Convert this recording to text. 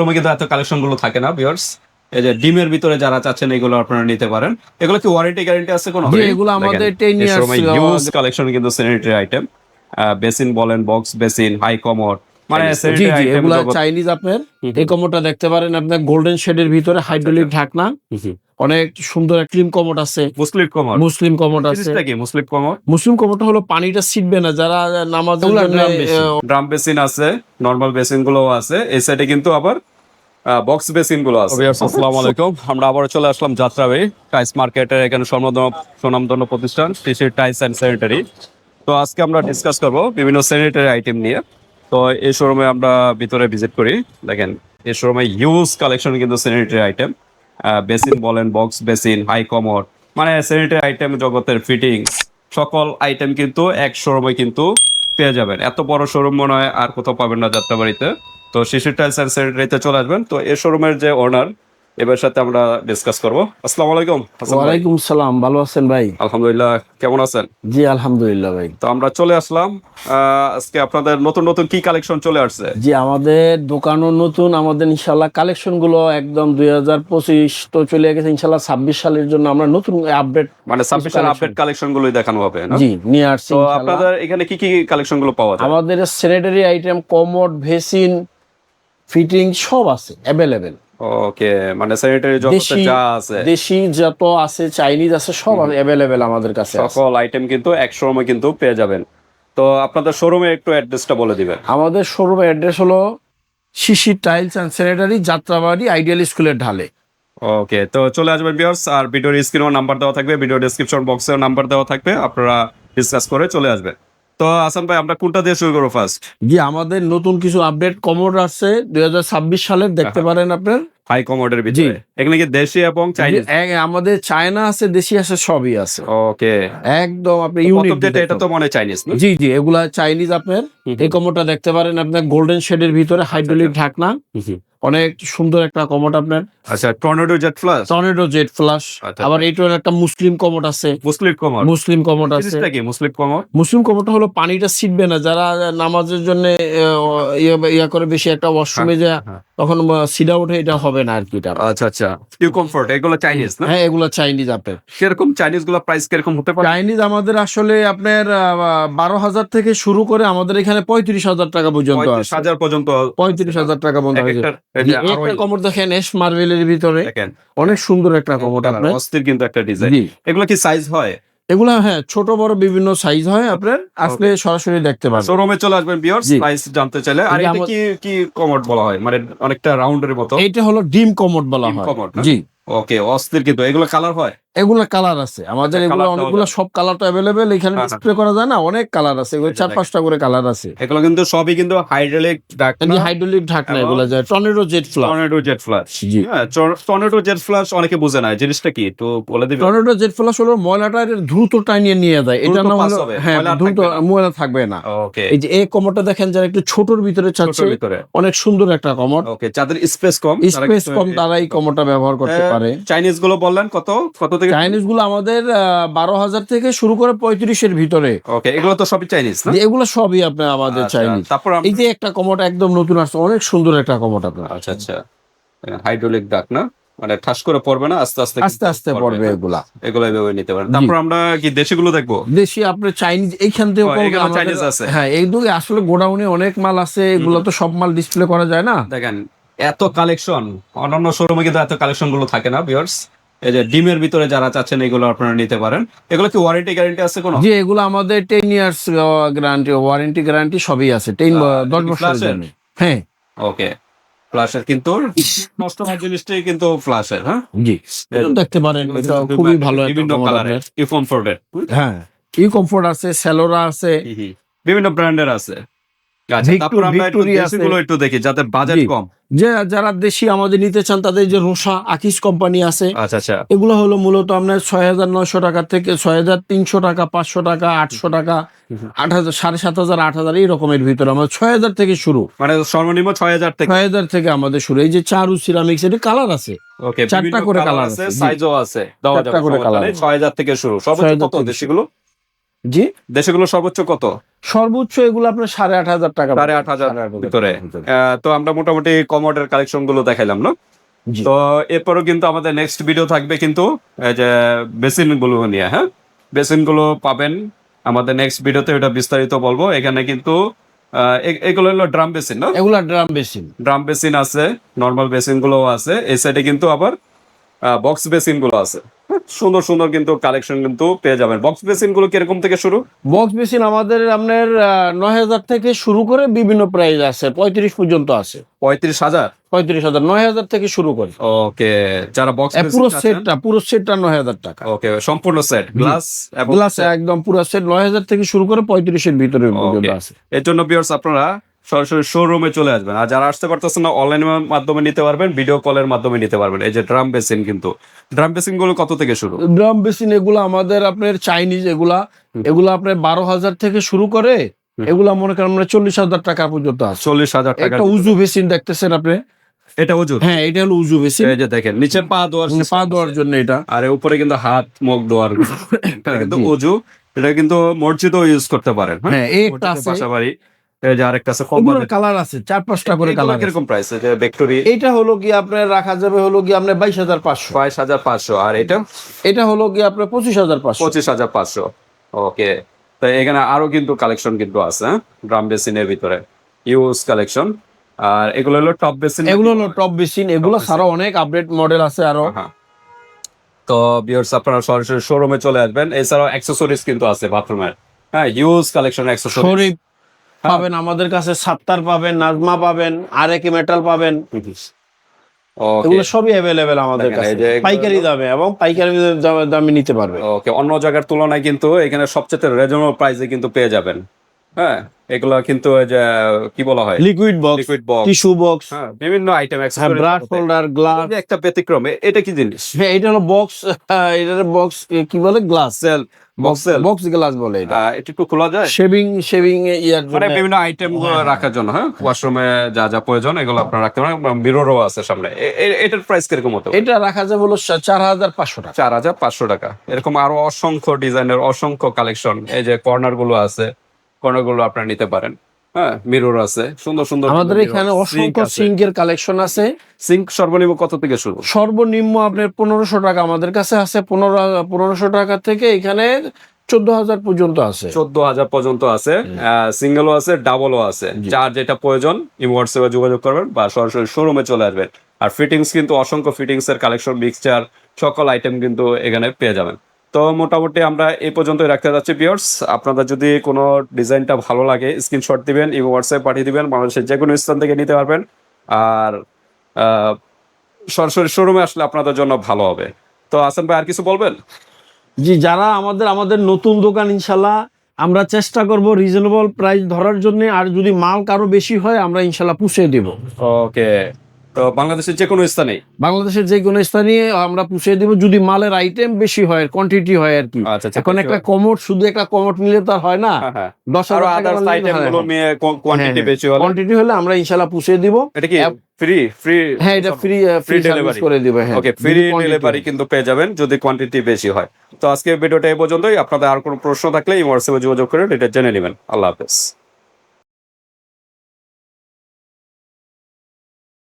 শোরুমে কিন্তু এত কালেকশনগুলো থাকে না ভিউয়ার্স এই যে ডিমের ভিতরে যারা চাচ্ছেন এগুলো আপনারা নিতে পারেন। এগুলো কি ওয়ারেন্টি গ্যারান্টি আছে কোনো? এগুলো আমাদের 10 ইয়ার্স ইউজ কালেকশন কিন্তু স্যানিটারি আইটেম বেসিন বলেন বক্স বেসিন হাই কমোড মানে এগুলা চাইনিজ আপনার। এই কমোডটা দেখতে পারেন আপনার গোল্ডেন শেডের ভিতরে হাইড্রোলিক ঢাকনা। অনেক সুন্দর ক্লিন কমোড আছে। মুসলিম কমোড। মুসলিম কমোড আছে। কি মুসলিম কমোড? মুসলিম কমোডটা হলো পানিটা ছিটবে না যারা। আহ, ড্রাম বেসিন আছে নরমাল বেসিনগুলো আছে। এই সাইডে কিন্তু আবার বক্স বেসিনগুলো আছে। আসসালামু আলাইকুম আমরা আবার চলে আসলাম যাত্রাবাড়ি টাইস মার্কেটের এখানে স্বর্ণধন সুনামধন্য প্রতিষ্ঠান টিসি টাইস অ্যান্ড স্যানিটারি। তো আজকে আমরা ডিসকাস করব বিভিন্ন স্যানিটারি আইটেম নিয়ে। তো এই শোরুমে আমরা ভিতরে ভিজিট করি। দেখেন এই শোরুমে ইউজ কালেকশন কিন্তু স্যানিটারি আইটেম। বেসিন বলেন, বক্স বেসিন, হাই কমর মানে স্যানিটারি আইটেম জগতের ফিটিংস সকল আইটেম কিন্তু এক শোরুমে কিন্তু পেয়ে যাবেন। এত বড় শোরুম মনে হয় আর কোথাও পাবেন না যাত্রাবাড়িতে। তো শিশু টাইলস অ্যান্ড স্যানিটারিতে চলে আসবেন। তো এই শোরুমের যে ওনার এবার সাথে আমরা ডিসকাস করব। আসসালামু আলাইকুম। ওয়ালাইকুম সালাম ভালো আছেন ভাই? আলহামদুলিল্লাহ কেমন আছেন? জি আলহামদুলিল্লাহ ভাই। তো আমরা চলে আসলাম আজকে আপনাদের নতুন নতুন কি কালেকশন চলে আসছে? জি আমাদের দোকানও নতুন আমাদের ইনশাল্লাহ কালেকশনগুলো একদম দুই হাজার পঁচিশ তো চলে গেছে ইনশাল্লাহ ছাব্বিশ সালের জন্য আমরা নতুন আপডেট মানে ছাব্বিশের collection। আপডেট কালেকশন গুলোই দেখানো হবে না? জি নিয়ে আসছি তো আপনাদের এখানে কি কি কালেকশনগুলো পাওয়া যায়? আমাদের sanitary item commode basin fitting সব আছে অ্যাভেলেবেল ওকে মানে স্যানিটারি দেশি- যা আছে। দেশি যত আছে চাইনিজ আছে সব অ্যাভেলেবেল আমাদের কাছে। সকল আইটেম কিন্তু এক শোরুমে কিন্তু পেয়ে যাবেন। তো আপনাদের শোরুমে একটু অ্যাড্রেসটা বলে দিবেন। আমাদের শোরুম অ্যাড্রেস হলো Shishi tiles and sanitary Jatrabari ideal স্কুলের ঢালে। ওকে তো চলে আসবেন ভিউয়ার্স আর ভিডিওর স্ক্রিনেও নাম্বার দেওয়া থাকবে ভিডিও ডেসক্রিপশন বক্সেও নাম্বার দেওয়া থাকবে আপনারা ডিসকাস করে চলে আসবেন। তো আসান ভাই আমরা কোনটা দিয়ে শুরু করব ফার্স্ট জি আমাদের নতুন কিছু আপডেট কমোড আছে দুই হাজার ছাব্বিশ সালের দেখতে পারেন আপনার। হাই কমোডের ভিতরে? এখানে কি দেশি এবং চাইনিজ আমাদের চায়না আছে দেশি আছে সবই আছে। ওকে একদম আপনি ইউনিক যেটা এটা তো মনে চাইনিজ না? জি জি এগুলা চাইনিজ আপনার। এই কমোডটা দেখতে পারেন আপনার গোল্ডেন শেডের ভিতরে হাইড্রোলিক ঢাকনা। অনেক সুন্দর একটা কমোড আপনার। আচ্ছা tornado jet flush tornado jet flush. আবার এইটার একটা মুসলিম কমোড আছে। মুসলিম কমোড? মুসলিম কমোড আছে। কি মুসলিম কমোড? মুসলিম কমোডটা হলো পানিটা ছিটবে না। যারা নামাজের জন্য ইয়া করে বেশি একটা ওয়াশরুমে যায় হ্যাঁ। তখন সিডা ওঠে এটা হবে না আর কি এটা। আচ্ছা আচ্ছা। ইউ কমফোর্ট এগুলো চাইনিজ না? হ্যাঁ এগুলো চাইনিজ আপনার কীরকম চাইনিজগুলো প্রাইস কীরকম হতে পারে? চাইনিজ আমাদের আসলে আপনার বারো হাজার থেকে শুরু করে আমাদের এখানে পঁয়ত্রিশ হাজার টাকা পর্যন্ত হাজার পর্যন্ত পঁয়ত্রিশ হাজার টাকা পর্যন্ত একটা দেখেন এস মার্বেলের ভিতরে। অনেক সুন্দর একটা আপনার। অস্থির কিন্তু একটা ডিজাইন এগুলো কি সাইজ হয়? এগুলা হ্যাঁ ছোট বড় বিভিন্ন সাইজ হয় আপনার। আসলে সরাসরি দেখতে পাবেন। শোরুমে চলে আসবেন সাইজ জানতে চাইলে। আর এটা কি কি কমোড বলা হয়? মানে অনেকটা রাউন্ডের মতো। এটা হলো ডিম কমোড বলা হয়। জি। ওকে অস্থির কিন্তু। এগুলো কালার হয়? এগুলা কালার আছে। আমাদের আচ্ছা, এগুলো অনেকগুলো সব কালারটা অ্যাভেলেবেল এখানে হ্যাঁ, ডিসপ্লে করা যায় না অনেক কালার আছে। এগুলো চার পাঁচটা করে কালার আছে। এগুলো কিন্তু সবই কিন্তু হাইড্রোলিক ঢাকনা। হাইড্রোলিক ঢাকনা এগুলো যায়। Tornado jet flush tornado jet flush জি। হ্যাঁ টর্নেডো জেট ফ্লাশ অনেকে বুঝে না। জিনিসটা কি? একটু বলে দিবেন টর্নেডো জেট ফ্লাশ হলো ময়লাটা দ্রুত টানিয়ে নিয়ে যায়। এটা না হলো হ্যাঁ দ্রুত ময়লা থাকবে না। ওকে এই যে এই কমোডটা দেখেন যারা একটু ছোটর ভিতরে চাচ্ছে অনেক সুন্দর একটা কমোড ওকে যাদের স্পেস কম স্পেস কম তারা এই কমোডটা ব্যবহার করতে হ্যাঁ, পারে। চাইনিজগুলো বললেন কত? কত থেকে চাইনিজগুলো আমাদের বারো হাজার থেকে শুরু করে পঁয়ত্রিশের ভিতরে। ওকে এগুলো তো সবই চাইনিজ না? এগুলো সবই আপনার আমাদের আচ্ছা, চাইনিজ তারপর এই যে একটা কমোড একদম নতুন আসছে অনেক সুন্দর একটা কমোড আপনার। আচ্ছা আচ্ছা। হাইড্রোলিক ডাক না? মানে ঠাস করে পড়বে না আস্তে আস্তে আস্তে আস্তে পড়বে? এগুলা। এগুলো এভাবে নিতে পারেন। তারপর আমরা কি দেশিগুলো দেখব? দেশি আপনার চাইনিজ এইখান থেকে আছে। হ্যাঁ এই দুটো আসলে গোডাউনে অনেক মাল আছে এগুলো তো সব মাল ডিসপ্লে করা যায় না? দেখেন এত কালেকশন অন্যান্য শোরুমে কিন্তু এত কালেকশনগুলো থাকে না ভিউয়ার্স এই যে ডিমের ভিতরে যারা চাচ্ছেন এগুলো আপনারা নিতে পারেন। এগুলো কি ওয়ারেন্টি গ্যারান্টি আছে কোনো? যে এগুলো আমাদের ten years guarantee warranty guarantee সবই আছে। টেন আহ, দশ কি বছরের জন্য। হ্যাঁ। ওকে। ফ্ল্যাশের কিন্তু নষ্ট হওয়ার জিনিসটাই কিন্তু ফ্ল্যাশের হ্যাঁ? জি। দেখতে পারেন এটা খুবই ভালো বিভিন্ন কালারের আপনার। ইকমফোর্টের হ্যাঁ। ই কমফোর্ট আছে। সেলোরা আছে বিভিন্ন ব্র্যান্ডের আছে। একটু। দেশিগুলো একটু দেখি যাতে বাজেট কম। যে যারা দেশি আমাদের নিতে চান তাদের যে রোসা আকিস কোম্পানি আছে আচ্ছা আচ্ছা। এগুলো হলো মূলত আপনার ছয় হাজার নয়শো টাকা থেকে ছয় হাজার তিনশো টাকা পাঁচশো টাকা আটশো টাকা আট হাজার সাড়ে সাত হাজার আট হাজার এই রকমের ভিতরে আমাদের ছয় হাজার থেকে শুরু। মানে সর্বনিম্ন ছয় হাজার থেকে। ছয় হাজার থেকে আমাদের শুরু। এই যে চারু সিরামিক্স এটি কালার আছে। চারটা করে colour আছে। সাইজও আছে চারটা করে। আছে। ছয় হাজার থেকে শুরু। সর্বোচ্চ 6,000 কত দেশিগুলো? জি। দেশিগুলো সর্বোচ্চ কত? সর্বোচ্চ এগুলো আপনার সাড়ে আট হাজার টাকা সাড়ে আট হাজার ভিতরে। তো আমরা মোটামুটি কমোডের কালেকশনগুলো দেখাইলাম না? তো এরপরও কিন্তু আমাদের নেক্সট ভিডিও থাকবে কিন্তু যে বেসিনগুলো নিয়ে হ্যাঁ? বেসিনগুলো পাবেন। আমাদের নেক্সট ভিডিওতে এটা বিস্তারিত বলব। এখানে কিন্তু এগুলো হলো ড্রাম বেসিন না? এগুলো ড্রাম বেসিন। ড্রাম বেসিন আছে নর্মাল বেসিনগুলো আছে। এই সাইডে কিন্তু আবার বক্স বেসিনগুলো আছে। সুন্দর সুন্দর কিন্তু কালেকশন কিন্তু পেয়ে যাবেন। বক্স বেসিনগুলো কীরকম থেকে শুরু? বক্স বেসিন আমাদের আপনার নয় হাজার থেকে শুরু করে বিভিন্ন প্রাইস আছে পঁয়ত্রিশ পর্যন্ত আছে। পঁয়ত্রিশ হাজার? পঁয়ত্রিশ হাজার নয় হাজার থেকে শুরু করে। ওকে যারা বক্স পুরো সেটটা পুরো সেটটা নয় হাজার টাকা। ওকে সম্পূর্ণ সেট গ্লাস গ্লাস একদম পুরো সেট নয় হাজার থেকে শুরু করে পঁয়ত্রিশের ভিতরে আছে। এর জন্য বিয়ার্স আপনারা সরাসরি শোরুমে চলে আসবেন। আর যারা আসতে পারতেছেন না অনলাইনের মাধ্যমে নিতে পারবেন ভিডিও কলের মাধ্যমে নিতে পারবেন। এই যে ড্রাম বেসিন কিন্তু। ড্রাম বেসিনগুলো কত থেকে শুরু? ড্রাম বেসিন এগুলো আমাদের আপনার চাইনিজ এগুলা। এগুলা আপনার বারো হাজার থেকে শুরু করে এগুলা মনে করেন আমরা চল্লিশ হাজার টাকা পর্যন্ত আছে। চল্লিশ হাজার টাকা একটা উজু বেসিন দেখতেছেন আপনি? এটা ওজুর হ্যাঁ এটা হলো উজু বেসিন এই যে দেখেন নিচে পা দেওয়ার মানে পা দেওয়ার জন্য এটা। আর উপরে কিন্তু হাত মুখ দেওয়ার এটা কিন্তু জি। ওজু এটা কিন্তু মসজিদও ইউজ করতে পারেন। হ্যাঁ? হ্যাঁ এই একটা মসজিদের আছে। পাশাপাশি এই যে আরেকটা আছে কম কালার আছে চার পাঁচটা করে কালার কীরকম প্রাইস যে ভেক্টরি এটা হলো কি আপনার রাখা যাবে হলো কি আপনার বাইশ হাজার পাঁচশো। বাইশ হাজার পাঁচশো। আর এটা? এটা হলো কি আপনার পঁচিশ হাজার পাঁচশো। পঁচিশ হাজার পাঁচশো। ওকে। তো এখানে আরও কিন্তু কালেকশন কিন্তু আছে হ্যাঁ? ড্রাম বেসিনের ভিতরে। ইউজ কালেকশন আর এগুলো হলো টপ বেসিন এগুলো হলো টপ বেসিন এগুলো ছাড়াও অনেক আপডেট মডেল আছে আরও। হ্যাঁ তো বিয়ার্স আপনারা সরাসরি শোরুমে চলে আসবেন। এছাড়াও অ্যাক্সেসরিজ কিন্তু আছে বাথরুমের হ্যাঁ ইউজ কালেকশন অ্যাক্সেসরিজ শরীফ পাবেন আমাদের কাছে সাত্তার পাবেন নাজমা পাবেন আর একই মেটাল পাবেন এগুলো সবই অ্যাভেলেবেল আমাদের কাছে। পাইকারি দামে এবং পাইকারি দামে- দামে নিতে পারবে। ওকে অন্য জায়গার তুলনায় কিন্তু এখানে সবচেয়ে রিজনেবল প্রাইসে কিন্তু পেয়ে যাবেন। হ্যাঁ এগুলো কিন্তু কি বলা হয়? Liquid box liquid box tissue box হ্যাঁ বিভিন্ন আইটেম হ্যাঁ ব্রাশ হোল্ডার গ্লাস একটা ব্যতিক্রম এটা কি জিনিস? হ্যাঁ এটা হলো বক্স এটার বক্স কি বলে? গ্লাস সেল বক্স গ্লাস বলে এটা। এটা একটু খোলা যায়? শেভিং শেভিং ইয়ার মানে বিভিন্ন আইটেম রাখার জন্য হ্যাঁ? ওয়াশরুমে যা যা প্রয়োজন এগুলো আপনারা রাখতে পারেন। মিররও আছে সামনে। এটার প্রাইস কীরকম হতে এটা রাখা যাবে হলো চার হাজার পাঁচশো টাকা। চার হাজার পাঁচশো টাকা। এরকম আরও অসংখ্য ডিজাইনের অসংখ্য কালেকশন এই যে কর্নারগুলো আছে। কর্নারগুলো আপনারা নিতে পারেন। হ্যাঁ মিরর আছে সুন্দর সুন্দর আমাদের এখানে অসংখ্য সিঙ্কের কালেকশন আছে। সিঙ্ক সর্বনিম্ন কত থেকে শুরু? সর্বনিম্ন আপনার পনেরোশো টাকা আমাদের কাছে আছে। পনেরো পনেরোশো টাকা থেকে এখানে চোদ্দ হাজার পর্যন্ত আছে। চোদ্দ হাজার পর্যন্ত আছে। সিঙ্গেলও আছে ডাবলও আছে। যার যেটা প্রয়োজন ইমোয়াটসঅ্যাপে যোগাযোগ করবেন বা সরাসরি শোরুমে চলে আসবেন। আর ফিটিংস কিন্তু অসংখ্য ফিটিংস এর কালেকশন মিক্সচার সকল আইটেম কিন্তু এখানে পেয়ে যাবেন। তো মোটামুটি আমরা এই পর্যন্তই রাখতে যাচ্ছি বিয়ার্স আপনাদের যদি কোনো ডিজাইনটা ভালো লাগে স্ক্রিনশট দিবেন ইমো হোয়াটসঅ্যাপ পাঠিয়ে দিবেন বাংলাদেশের যে কোনো স্থান থেকে নিতে পারবেন। আর সরাসরি শোরুমে আসলে আপনাদের জন্য ভালো হবে। তো আসান ভাই আর কিছু বলবেন? জি যারা আমাদের আমাদের নতুন দোকান ইনশাল্লাহ আমরা চেষ্টা করব রিজনেবল প্রাইস ধরার জন্য। আর যদি মাল কারও বেশি হয় আমরা ইনশাল্লাহ পুষিয়ে দেব। ওকে তো বাংলাদেশের যে কোনো স্থানে? বাংলাদেশের যে কোনো স্থানে আমরা পুষিয়ে দিব যদি মালের আইটেম বেশি হয় কোয়ান্টিটি হয় আর কি। আচ্ছা আচ্ছা এখন একটা কমোড শুধু একটা কমোড নিলে তো হয় না। হ্যাঁ, হ্যাঁ। দশ আরও আদার্স আইটেমগুলো নিয়ে কোয়ান্টিটি বেশি হলে কোয়ান্টিটি হলে আমরা ইনশাল্লাহ পুষিয়ে দিব। এটা কি ফ্রি ফ্রি হ্যাঁ এটা ফ্রি ফ্রি ডেলিভারি করে দিবে হ্যাঁ। ওকে ফ্রি ডেলিভারি কিন্তু পেয়ে যাবেন যদি কোয়ান্টিটি বেশি হয়। তো আজকে ভিডিওটা এই পর্যন্তই। আপনাদের আর কোনো প্রশ্ন থাকলে এই হোয়াটসঅ্যাপে যোগাযোগ করে এটা জেনে নেবেন। আল্লাহ হাফেজ।